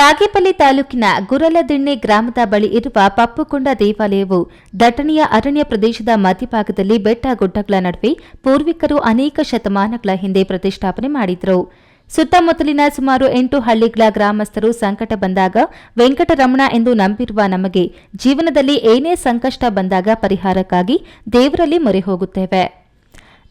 ಬಾಗೇಪಲ್ಲಿ ತಾಲೂಕಿನ ಗುರಲದಿಣ್ಣೆ ಗ್ರಾಮದ ಬಳಿ ಇರುವ ಪಪ್ಪುಕೊಂಡ ದೇವಾಲಯವು ದಟ್ಟಣೆಯ ಅರಣ್ಯ ಪ್ರದೇಶದ ಮಧ್ಯಭಾಗದಲ್ಲಿ ಬೆಟ್ಟ ಗುಡ್ಡಗಳ ನಡುವೆ ಪೂರ್ವಿಕರು ಅನೇಕ ಶತಮಾನಗಳ ಹಿಂದೆ ಪ್ರತಿಷ್ಠಾಪನೆ ಮಾಡಿದ್ರು. ಸುತ್ತಮುತ್ತಲಿನ ಸುಮಾರು ಎಂಟು ಹಳ್ಳಿಗಳ ಗ್ರಾಮಸ್ಥರು ಸಂಕಟ ಬಂದಾಗ ವೆಂಕಟರಮಣ ಎಂದು ನಂಬಿರುವ ನಮಗೆ ಜೀವನದಲ್ಲಿ ಏನೇ ಸಂಕಷ್ಟ ಬಂದಾಗ ಪರಿಹಾರಕ್ಕಾಗಿ ದೇವರಲ್ಲಿ ಮೊರೆ ಹೋಗುತ್ತೇವೆ.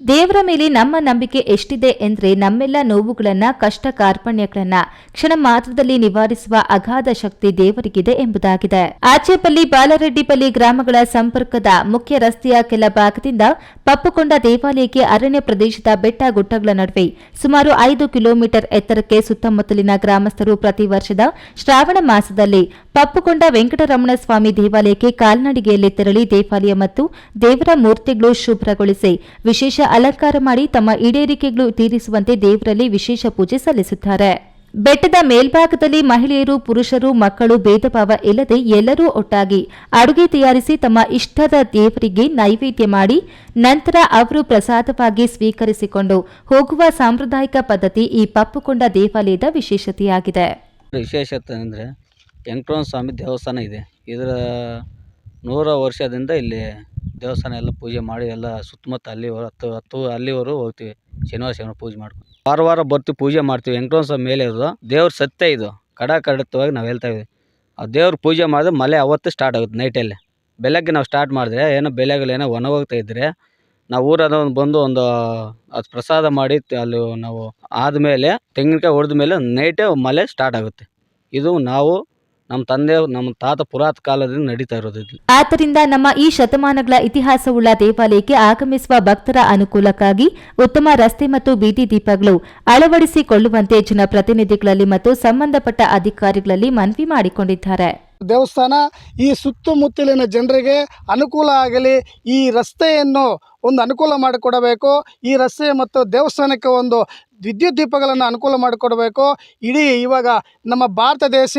ದೇವರ ಮೇಲೆ ನಮ್ಮ ನಂಬಿಕೆ ಎಷ್ಟಿದೆ ಎಂದ್ರೆ ನಮ್ಮೆಲ್ಲ ನೋವುಗಳನ್ನ, ಕಷ್ಟ ಕಾರ್ಪಣ್ಯಗಳನ್ನ ಕ್ಷಣ ಮಾತ್ರದಲ್ಲಿ ನಿವಾರಿಸುವ ಅಗಾಧ ಶಕ್ತಿ ದೇವರಿಗಿದೆ ಎಂಬುದಾಗಿದೆ. ಆಚೆಪಲ್ಲಿ ಬಾಲರೆಡ್ಡಿಪಲ್ಲಿ ಗ್ರಾಮಗಳ ಸಂಪರ್ಕದ ಮುಖ್ಯ ರಸ್ತೆಯ ಕೆಲ ಭಾಗದಿಂದ ಪಪ್ಪುಕೊಂಡ ದೇವಾಲಯಕ್ಕೆ ಅರಣ್ಯ ಪ್ರದೇಶದ ಬೆಟ್ಟ ಗುಡ್ಡಗಳ ನಡುವೆ ಸುಮಾರು ಐದು ಕಿಲೋಮೀಟರ್ ಎತ್ತರಕ್ಕೆ ಸುತ್ತಮುತ್ತಲಿನ ಗ್ರಾಮಸ್ಥರು ಪ್ರತಿ ವರ್ಷದ ಶ್ರಾವಣ ಮಾಸದಲ್ಲಿ ಪಪ್ಪುಕೊಂಡ ವೆಂಕಟರಮಣ ಸ್ವಾಮಿ ದೇವಾಲಯಕ್ಕೆ ಕಾಲ್ನಡಿಗೆಯಲ್ಲಿ ತೆರಳಿ ದೇವಾಲಯ ಮತ್ತು ದೇವರ ಮೂರ್ತಿಗಳು ಶುಭ್ರಗೊಳಿಸಿ ವಿಶೇಷ ಅಲಂಕಾರ ಮಾಡಿ ತಮ್ಮ ಈಡೇರಿಕೆಗಳು ತೀರಿಸುವಂತೆ ದೇವರಲ್ಲಿ ವಿಶೇಷ ಪೂಜೆ ಸಲ್ಲಿಸುತ್ತಾರೆ ಬೆಟ್ಟದ ಮೇಲ್ಭಾಗದಲ್ಲಿ ಮಹಿಳೆಯರು, ಪುರುಷರು, ಮಕ್ಕಳು ಭೇದಭಾವ ಇಲ್ಲದೆ ಎಲ್ಲರೂ ಒಟ್ಟಾಗಿ ಅಡುಗೆ ತಯಾರಿಸಿ ತಮ್ಮ ಇಷ್ಟದ ದೇವರಿಗೆ ನೈವೇದ್ಯ ಮಾಡಿ ನಂತರ ಅವರು ಪ್ರಸಾದವಾಗಿ ಸ್ವೀಕರಿಸಿಕೊಂಡು ಹೋಗುವ ಸಾಂಪ್ರದಾಯಿಕ ಪದ್ಧತಿ ಈ ಪಪ್ಪುಕೊಂಡ ದೇವಾಲಯದ ವಿಶೇಷತೆಯಾಗಿದೆ. ವಿಶೇಷತೆ ಅಂದರೆ ವೆಂಕಟರಮಣ ಸ್ವಾಮಿ ದೇವಸ್ಥಾನ ಇದೆ. ಇದರ ನೂರ ವರ್ಷದಿಂದ ಇಲ್ಲಿ ದೇವಸ್ಥಾನ ಎಲ್ಲ ಪೂಜೆ ಮಾಡಿ ಎಲ್ಲ ಸುತ್ತಮುತ್ತ ಅಲ್ಲಿ ಹತ್ತು ಹತ್ತು ಅಲ್ಲಿವರೆಗೂ ಹೋಗ್ತೀವಿ. ಶನಿವಾರ ಶನಿವಾರ ಪೂಜೆ ಮಾಡ್ಕೊಂಡು ವಾರ ವಾರ ಬರ್ತೀವಿ, ಪೂಜೆ ಮಾಡ್ತೀವಿ. ವೆಂಕಟರಮಣ ಸ್ವಾಮಿ ಮೇಲೆ ಇರೋದು ದೇವ್ರ ಸತ್ಯ ಇದು. ಕಡ ಕಡತವಾಗಿ ನಾವು ಹೇಳ್ತಾ ಇದ್ದೀವಿ. ಆ ದೇವ್ರ ಪೂಜೆ ಮಾಡಿದ್ರೆ ಮಳೆ ಅವತ್ತು ಸ್ಟಾರ್ಟ್ ಆಗುತ್ತೆ ನೈಟಲ್ಲಿ ಬೆಳಗ್ಗೆ ನಾವು ಸ್ಟಾರ್ಟ್ ಮಾಡಿದ್ರೆ ಏನೋ ಬೆಳೆಗಳೇನೋ ಒಣಗೋಗ್ತಾ ಇದ್ದರೆ ನಾವು ಊರದ ಒಂದು ಬಂದು ಒಂದು ಅದು ಪ್ರಸಾದ ಮಾಡಿ ಅಲ್ಲಿ ನಾವು ಆದಮೇಲೆ ತೆಂಗಿನಕಾಯಿ ಹೊಡೆದ ಮೇಲೆ ನೈಟೇ ಮಳೆ ಸ್ಟಾರ್ಟ್ ಆಗುತ್ತೆ. ಇದು ನಾವು ನಮ್ಮ ತಂದೆ ನಮ್ಮ ತಾತ ಪುರಾತ ಕಾಲದಿಂದ ನಡೀತಾ ಇರೋದು ಆದ್ದರಿಂದ ನಮ್ಮ ಈ ಶತಮಾನಗಳ ಇತಿಹಾಸವುಳ್ಳ ದೇವಾಲಯಕ್ಕೆ ಆಗಮಿಸುವ ಭಕ್ತರ ಅನುಕೂಲಕ್ಕಾಗಿ ಉತ್ತಮ ರಸ್ತೆ ಮತ್ತು ಬೀದಿ ದೀಪಗಳು ಅಳವಡಿಸಿಕೊಳ್ಳುವಂತೆ ಜನಪ್ರತಿನಿಧಿಗಳಲ್ಲಿ ಮತ್ತು ಸಂಬಂಧಪಟ್ಟ ಅಧಿಕಾರಿಗಳಲ್ಲಿ ಮನವಿ ಮಾಡಿಕೊಂಡಿದ್ದಾರೆ. ದೇವಸ್ಥಾನ ಈ ಸುತ್ತಮುತ್ತಲಿನ ಜನರಿಗೆ ಅನುಕೂಲ ಆಗಲಿ ಈ ರಸ್ತೆಯನ್ನು ಒಂದು ಅನುಕೂಲ ಮಾಡಿಕೊಡಬೇಕು ಈ ರಸ್ತೆ ಮತ್ತು ದೇವಸ್ಥಾನಕ್ಕೆ ಒಂದು ವಿದ್ಯುತ್ ದೀಪಗಳನ್ನು ಅನುಕೂಲ ಮಾಡಿಕೊಡಬೇಕು. ಇಡೀ ಇವಾಗ ನಮ್ಮ ಭಾರತ ದೇಶ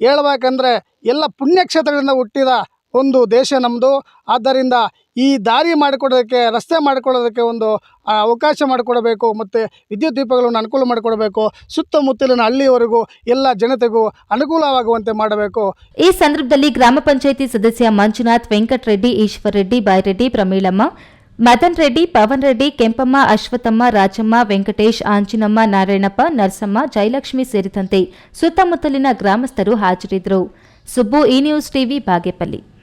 ಹೇಳ್ಬೇಕಂದ್ರೆ ಎಲ್ಲ ಪುಣ್ಯಕ್ಷೇತ್ರಗಳಿಂದ ಹುಟ್ಟಿದ ಒಂದು ದೇಶ ನಮ್ಮದು ಆದ್ದರಿಂದ ಈ ದಾರಿ ಮಾಡಿಕೊಡೋದಕ್ಕೆ, ರಸ್ತೆ ಮಾಡಿಕೊಡೋದಕ್ಕೆ ಒಂದು ಅವಕಾಶ ಮಾಡಿಕೊಡಬೇಕು ಮತ್ತು ವಿದ್ಯುತ್ ದೀಪಗಳನ್ನು ಅನುಕೂಲ ಮಾಡಿಕೊಡಬೇಕು. ಸುತ್ತಮುತ್ತಲಿನ ಹಳ್ಳಿಯವರೆಗೂ, ಎಲ್ಲ ಜನತೆಗೂ ಅನುಕೂಲವಾಗುವಂತೆ ಮಾಡಬೇಕು. ಈ ಸಂದರ್ಭದಲ್ಲಿ ಗ್ರಾಮ ಪಂಚಾಯಿತಿ ಸದಸ್ಯ ಮಂಜುನಾಥ್ ವೆಂಕಟರೆಡ್ಡಿ, ಈಶ್ವರ ರೆಡ್ಡಿ, ಬಾಯ್ರೆಡ್ಡಿ, ಪ್ರಮೀಳಮ್ಮ ಮದನ್ ರೆಡ್ಡಿ, ಪವನ್ ರೆಡ್ಡಿ, ಕೆಂಪಮ್ಮ ಅಶ್ವಥಮ್ಮ ರಾಜಮ್ಮ, ವೆಂಕಟೇಶ್, ಆಂಜಿನಮ್ಮ, ನಾರಾಯಣಪ್ಪ, ನರಸಮ್ಮ, ಜಯಲಕ್ಷ್ಮಿ ಸೇರಿದಂತೆ ಸುತ್ತಮುತ್ತಲಿನ ಗ್ರಾಮಸ್ಥರು ಹಾಜರಿದ್ದರು. ಸುಬ್ಬು ಈ ನ್ಯೂಸ್ ಟಿವಿ, ಬಾಗೇಪಲ್ಲಿ.